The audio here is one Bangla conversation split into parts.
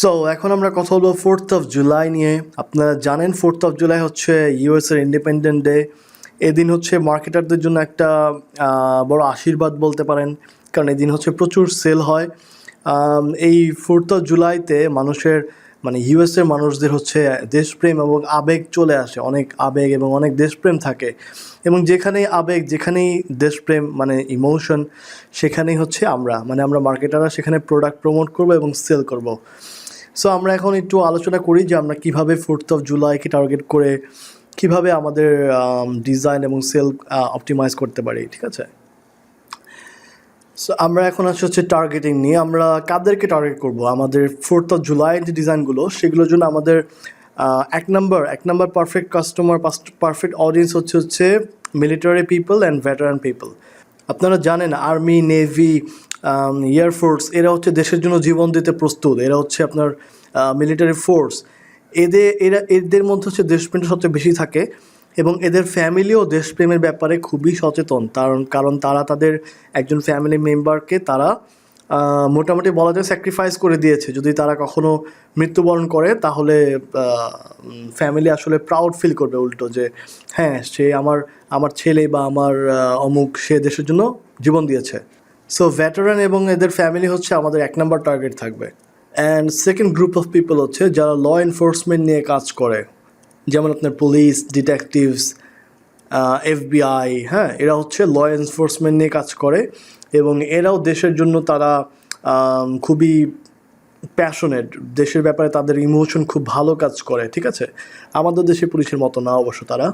সো এখন আমরা কথা বলব ফোর্থ অফ জুলাই নিয়ে। আপনারা জানেন ফোর্থ অফ জুলাই হচ্ছে ইউএসের ইন্ডিপেন্ডেন্ট ডে এদিন হচ্ছে মার্কেটারদের জন্য একটা বড় আশীর্বাদ বলতে পারেন। কারণ এদিন হচ্ছে প্রচুর সেল হয়। এই ফোর্থ অফ জুলাইতে মানুষের মানে ইউএসের মানুষদের হচ্ছে দেশপ্রেম এবং আবেগ চলে আসে। অনেক আবেগ এবং অনেক দেশপ্রেম থাকে। এবং যেখানেই আবেগ, যেখানেই দেশপ্রেম মানে ইমোশন সেখানেই হচ্ছে আমরা। মানে আমরা মার্কেটাররা সেখানে প্রোডাক্ট প্রমোট করব এবং সেল করব। সো আমরা এখন একটু আলোচনা করি যে আমরা কীভাবে ফোর্থ অফ জুলাইকে টার্গেট করে কীভাবে আমাদের ডিজাইন এবং সেল অপটিমাইজ করতে পারি, ঠিক আছে? সো আমরা এখন আসছে হচ্ছে টার্গেটিং নিয়ে। আমরা কাদেরকে টার্গেট করব? আমাদের ফোর্থ অফ জুলাইয়ের যে ডিজাইনগুলো সেগুলোর জন্য আমাদের এক নম্বর এক নম্বর পারফেক্ট কাস্টমার পারফেক্ট অডিয়েন্স হচ্ছে হচ্ছে military people and veteran people আপনারা জানেন আর্মি নেভি এয়ারফোর্স এরা হচ্ছে দেশের জন্য জীবন দিতে প্রস্তুত। এরা হচ্ছে আপনার মিলিটারি ফোর্স এদের এরা, এদের মধ্যে হচ্ছে দেশপ্রেমটা সবচেয়ে বেশি থাকে এবং এদের ফ্যামিলিও দেশপ্রেমের ব্যাপারে খুবই সচেতন। কারণ কারণ তারা তাদের একজন ফ্যামিলি মেম্বারকে তারা মোটামুটি বলা যায় স্যাক্রিফাইস করে দিয়েছে। যদি তারা কখনো মৃত্যুবরণ করে, তাহলে ফ্যামিলি আসলে প্রাউড ফিল করবে উল্টো যে হ্যাঁ সে আমার আমার ছেলে বা আমার অমুক, সে দেশের জন্য জীবন দিয়েছে। সো ভেটারান এবং এদের ফ্যামিলি হচ্ছে আমাদের এক নম্বর টার্গেট থাকবে। And second group of people হচ্ছে যারা ল এনফোর্সমেন্ট নিয়ে কাজ করে। যেমন আপনার পুলিশ ডিটেকটিভস এফবিআই হ্যাঁ এরা হচ্ছে ল এনফোর্সমেন্ট নিয়ে কাজ করে এবং এরাও দেশের জন্য তারা খুবই প্যাশনেট দেশের ব্যাপারে তাদের ইমোশন খুব ভালো কাজ করে, ঠিক আছে? আমাদের দেশে পুলিশের মতো না অবশ্য তারা।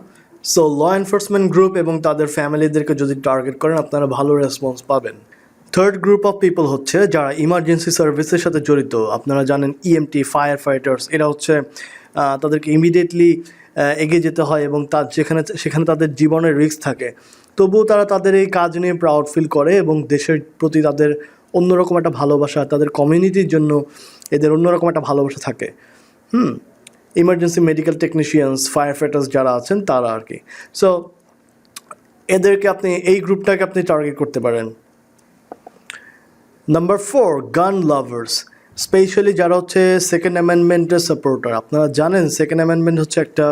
সো ল এনফোর্সমেন্ট গ্রুপ এবং তাদের ফ্যামিলিদেরকে যদি টার্গেট করেন, আপনারা ভালো রেসপন্স পাবেন। থার্ড গ্রুপ অফ পিপল হচ্ছে যারা ইমার্জেন্সি সার্ভিসের সাথে জড়িত। আপনারা জানেন ইএমটি ফায়ার ফাইটার্স এরা হচ্ছে তাদেরকে ইমিডিয়েটলি এগিয়ে যেতে হয় এবং তার যেখানে, সেখানে তাদের জীবনের রিস্ক থাকে। তবুও তারা তাদের এই কাজ নিয়ে প্রাউড ফিল করে এবং দেশের প্রতি তাদের অন্যরকম একটা ভালোবাসা, তাদের কমিউনিটির জন্য এদের অন্যরকম একটা ভালোবাসা থাকে। Hmm emergency medical technicians fire fighters যারা আছেন তারা আর কি। সো এদেরকে আপনি, এই গ্রুপটাকে আপনি টার্গেট করতে পারেন। Number four gun lovers specially যারা হচ্ছে সেকেন্ড অ্যামেন্ডমেন্টের সাপোর্টার আপনারা জানেন সেকেন্ড অ্যামেন্ডমেন্ট হচ্ছে একটা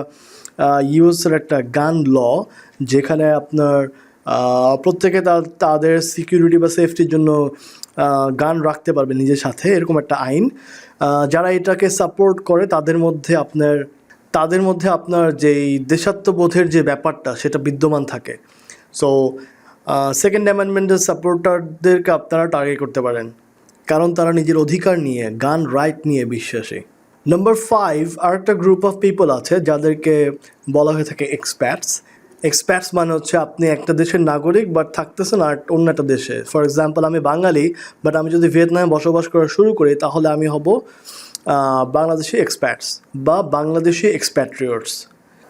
ইউএসের একটা গান ল যেখানে আপনার প্রত্যেকে তাদের সিকিউরিটি বা সেফটির জন্য গান রাখতে পারবে নিজের সাথে, এরকম একটা আইন। যারা এটাকে সাপোর্ট করে, তাদের মধ্যে আপনার, তাদের মধ্যে আপনার যেই দেশাত্মবোধের যে ব্যাপারটা, সেটা বিদ্যমান থাকে। সো সেকেন্ড অ্যামেন্ডমেন্টের সাপোর্টারদেরকে আপনারা টার্গেট করতে পারেন। কারণ তারা নিজের অধিকার নিয়ে, গান রাইট নিয়ে বিশ্বাসী। নাম্বার ফাইভ আরেকটা গ্রুপ অফ পিপল আছে, যাদেরকে বলা হয়ে থাকে এক্সপ্যাটস এক্সপ্যাটস মানে হচ্ছে আপনি একটা দেশের নাগরিক বাট থাকতেছেন আর অন্য একটা দেশে। ফর এক্সাম্পল আমি বাঙালি বাট আমি যদি ভিয়েতনামে বসবাস করা শুরু করি, তাহলে আমি হব বাংলাদেশি এক্সপ্যাটস বা বাংলাদেশি এক্সপ্যাট্রিয়টস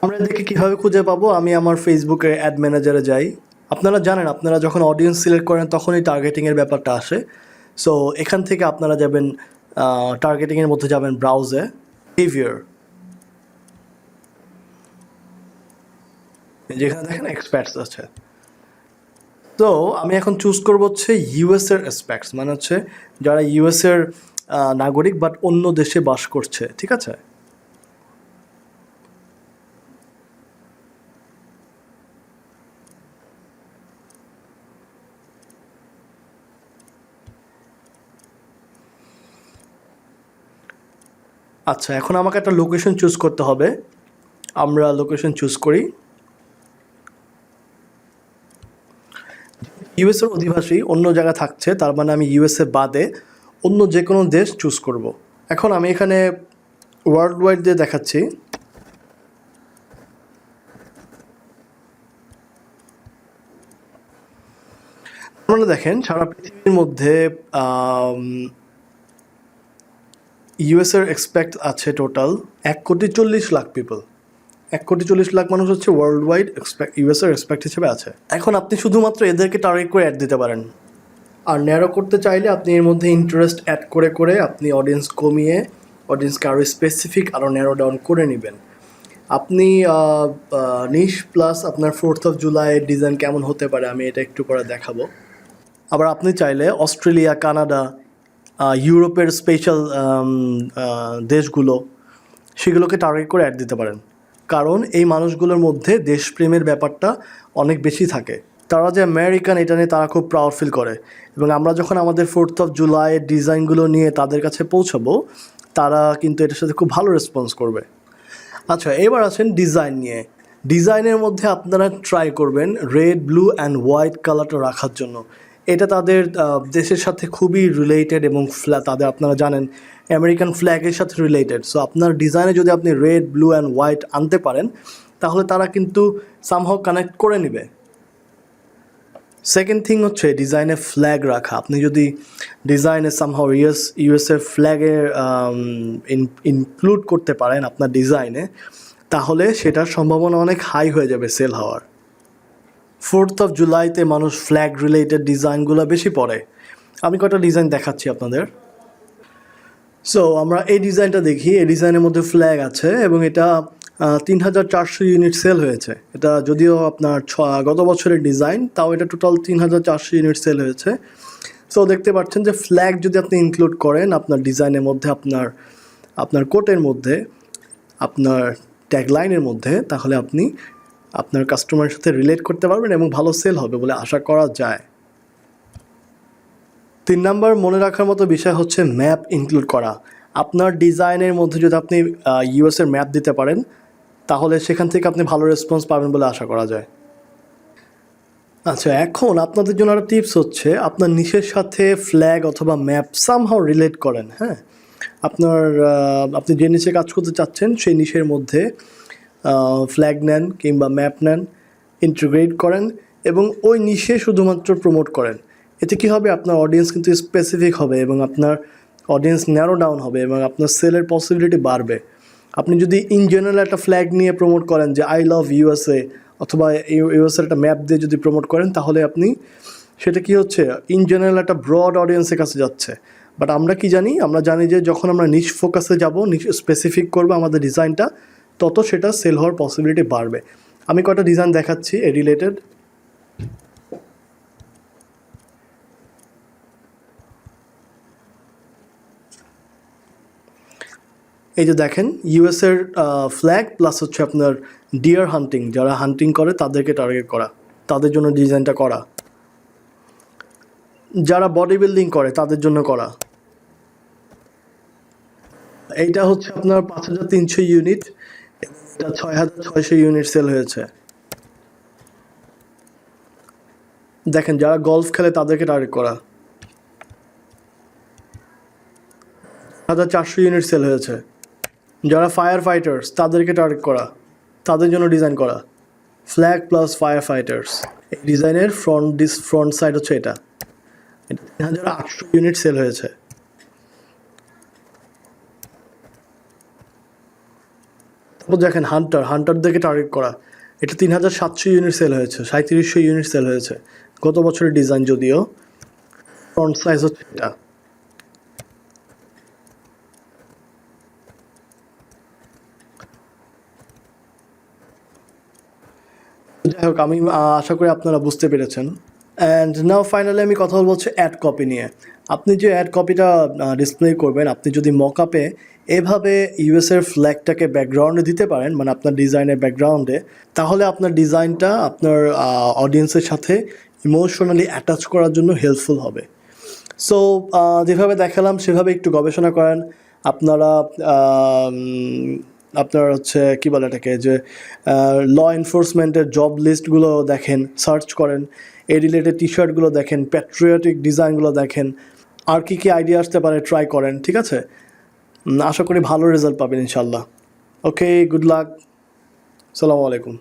আমরা এদেরকে কীভাবে খুঁজে পাবো? আমি আমার ফেসবুকে অ্যাড ম্যানেজারে যাই। আপনারা জানেন আপনারা যখন অডিয়েন্স সিলেক্ট করেন তখনই টার্গেটিংয়ের ব্যাপারটা আসে। সো এখান থেকে আপনারা যাবেন টার্গেটিংয়ের মধ্যে যাবেন ব্রাউজে বিহেভিয়ার যেখানে দেখেন এক্সপার্টস আছে। তো আমি এখন চুজ করব হচ্ছে ইউএস এর এক্সপার্টস মানে হচ্ছে যারা ইউএস এর আহ, নাগরিক বাট অন্য দেশে বাস করছে ঠিক আছে? আচ্ছা এখন আমাকে একটা লোকেশন চুজ করতে হবে। আমরা লোকেশন চুজ করি। ইউএসের অধিবাসী অন্য জায়গা থাকছে, তার মানে আমি ইউএসএ বাদে অন্য যে কোনো দেশ চুজ করব। এখন আমি এখানে ওয়ার্ল্ড ওয়াইড দিয়ে দেখাচ্ছি। আপনারা দেখেন, সারা পৃথিবীর মধ্যে ইউএসের এক্সপেক্ট আছে টোটাল এক কোটি চল্লিশ লাখ পিপল এক কোটি চল্লিশ লাখ মানুষ হচ্ছে ওয়ার্ল্ড ওয়াইড এক্সপেক্ট ইউএসের এক্সপেক্ট হিসেবে আছে। এখন আপনি শুধুমাত্র এদেরকে টার্গেট করে অ্যাড দিতে পারেন। আর ন্যারো করতে চাইলে আপনি এর মধ্যে ইন্টারেস্ট অ্যাড করে করে আপনি অডিয়েন্স কমিয়ে অডিয়েন্সকে আরও স্পেসিফিক আরও ন্যারো ডাউন করে নেবেন। আপনি নিশ প্লাস আপনার ফোর্থ অফ জুলাই ডিজাইন কেমন হতে পারে আমি এটা একটু পরে দেখাবো। আবার আপনি চাইলে অস্ট্রেলিয়া, কানাডা ইউরোপের স্পেশাল দেশগুলো, সেগুলোকে টার্গেট করে অ্যাড দিতে পারেন। কারণ এই মানুষগুলোর মধ্যে দেশপ্রেমের ব্যাপারটা অনেক বেশি থাকে। তারা যে আমেরিকান এটা নিয়ে তারা খুব প্রাউড ফিল করে। এবং আমরা যখন আমাদের ফোর্থ অফ জুলাইয়ের ডিজাইনগুলো নিয়ে তাদের কাছে পৌঁছাবো, তারা কিন্তু এটার সাথে খুব ভালো রেসপন্স করবে। আচ্ছা এবার আছেন ডিজাইন নিয়ে। ডিজাইনের মধ্যে আপনারা ট্রাই করবেন রেড ব্লু অ্যান্ড হোয়াইট কালারটা রাখার জন্য। এটা তাদের দেশের সাথে খুবই রিলেটেড এবং ফ্ল্যা তাদের আপনারা জানেন আমেরিকান ফ্ল্যাগের সাথে রিলেটেড সো আপনার ডিজাইনে যদি আপনি রেড ব্লু অ্যান্ড হোয়াইট আনতে পারেন, তাহলে তারা কিন্তু সামহাও কানেক্ট করে নেবে। সেকেন্ড থিং হচ্ছে ডিজাইনে ফ্ল্যাগ রাখা। আপনি যদি ডিজাইনে সামহাও ইউএস ইউএসএ ফ্ল্যাগের ইনক্লুড করতে পারেন আপনার ডিজাইনে তাহলে সেটার সম্ভাবনা অনেক হাই হয়ে যাবে সেল হওয়ার। ফোর্থ অফ জুলাইতে মানুষ ফ্ল্যাগ রিলেটেড ডিজাইনগুলো বেশি পড়ে আমি কটা ডিজাইন দেখাচ্ছি আপনাদের। সো আমরা এই ডিজাইনটা দেখি। এই ডিজাইনের মধ্যে ফ্ল্যাগ আছে এবং এটা তিন হাজার চারশো ইউনিট সেল হয়েছে। এটা যদিও আপনার ছ গত বছরের ডিজাইন, তাও এটা টোটাল তিন হাজার চারশো ইউনিট সেল হয়েছে। সো দেখতে পাচ্ছেন যে ফ্ল্যাগ যদি আপনি ইনক্লুড করেন আপনার ডিজাইনের মধ্যে, আপনার আপনার কোটের মধ্যে, আপনার ট্যাগলাইনের মধ্যে, তাহলে আপনি আপনার কাস্টমারের সাথে রিলেট করতে পারবেন এবং ভালো সেল হবে বলে আশা করা যায়। তিন নাম্বার মনে রাখার মতো বিষয় হচ্ছে ম্যাপ ইনক্লুড করা। আপনার ডিজাইনের মধ্যে যদি আপনি ইউএসের ম্যাপ দিতে পারেন, তাহলে সেখান থেকে আপনি ভালো রেসপন্স পাবেন বলে আশা করা যায়। আচ্ছা এখন আপনাদের জন্য একটা টিপস হচ্ছে, আপনার নিশের সাথে ফ্ল্যাগ অথবা ম্যাপ সামহাও রিলেট করেন হ্যাঁ? আপনার আপনি যে নিশে কাজ করতে চাচ্ছেন, সেই নিশের মধ্যে ফ্ল্যাগ নেন কিংবা ম্যাপ নেন ইন্টিগ্রেট করেন এবং ওই নিশে শুধুমাত্র প্রমোট করেন। এতে কী হবে? আপনার অডিয়েন্স কিন্তু স্পেসিফিক হবে এবং আপনার অডিয়েন্স ন্যারো ডাউন হবে এবং আপনার সেলের পসিবিলিটি বাড়বে। আপনি যদি ইন জেনারেল একটা ফ্ল্যাগ নিয়ে প্রমোট করেন যে আই লাভ ইউএসএ অথবা ইউএসএর একটা ম্যাপ দিয়ে যদি প্রমোট করেন, তাহলে আপনি, সেটা কি হচ্ছে? ইন জেনারেল একটা ব্রড অডিয়েন্সের কাছে যাচ্ছে। বাট আমরা কি জানি? আমরা জানি যে যখন আমরা নিচ ফোকাসে যাব নিচ স্পেসিফিক করব, আমাদের ডিজাইনটা তত সেটা সেল হওয়ার পসিবিলিটি বাড়বে। আমি কটা ডিজাইন দেখাচ্ছি, এ রিলেটেড এই যে দেখেন ইউএসের ফ্ল্যাগ প্লাস হচ্ছে আপনার ডিয়ার হান্টিং যারা হান্টিং করে, তাদেরকে টার্গেট করা। তাদের জন্য ডিজাইনটা করা। যারা বডি বিল্ডিং করে, তাদের জন্য করা। এইটা হচ্ছে আপনার পাঁচ হাজার তিনশো ইউনিট এটা ছয় হাজার ছয়শো ইউনিট সেল হয়েছে। দেখেন, যারা গলফ খেলে তাদেরকে টার্গেট করা। হাজার চারশো ইউনিট সেল হয়েছে। যারা ফায়ার ফাইটার্স তাদেরকে টার্গেট করা। তাদের জন্য ডিজাইন করা। ফ্ল্যাগ প্লাস ফায়ার ফাইটার্স এই ডিজাইনের ফ্রন্ট ডিস ফ্রন্ট সাইড হচ্ছে এটা। এটা তিন হাজার আটশো ইউনিট সেল হয়েছে। তারপর দেখেন হান্টার হান্টার দেখে টার্গেট করা। এটা তিন হাজার সাতশো ইউনিট সেল হয়েছে সাঁত্রিশশো ইউনিট সেল হয়েছে। গত বছরের ডিজাইন যদিও। ফ্রন্ট সাইজ হচ্ছে এটা। যাই হোক, আমি আশা করি আপনারা বুঝতে পেরেছেন। অ্যান্ড নাও ফাইনালি আমি কথা বলব হচ্ছে অ্যাড কপি নিয়ে। আপনি যে অ্যাড কপিটা ডিসপ্লে করবেন, আপনি যদি মকআপে এভাবে ইউএসের ফ্ল্যাগটাকে ব্যাকগ্রাউন্ডে দিতে পারেন মানে আপনার ডিজাইনের ব্যাকগ্রাউন্ডে তাহলে আপনার ডিজাইনটা আপনার অডিয়েন্সের সাথে ইমোশনালি অ্যাটাচ করার জন্য হেল্পফুল হবে। সো যেভাবে দেখালাম, সেভাবে একটু গবেষণা করেন। আপনারা আপনার হচ্ছে, কি বলে এটাকে, যে ল এনফোর্সমেন্টের জব লিস্টগুলো দেখেন সার্চ করেন, এই রিলেটেড টি শার্টগুলো দেখেন প্যাট্রিয়টিক ডিজাইনগুলো দেখেন, আর কি কি আইডিয়া আসতে পারে ট্রাই করেন, ঠিক আছে? আশা করি ভালো রেজাল্ট পাবেন ইনশাল্লাহ ওকে গুড লাক সালামু আলাইকুম।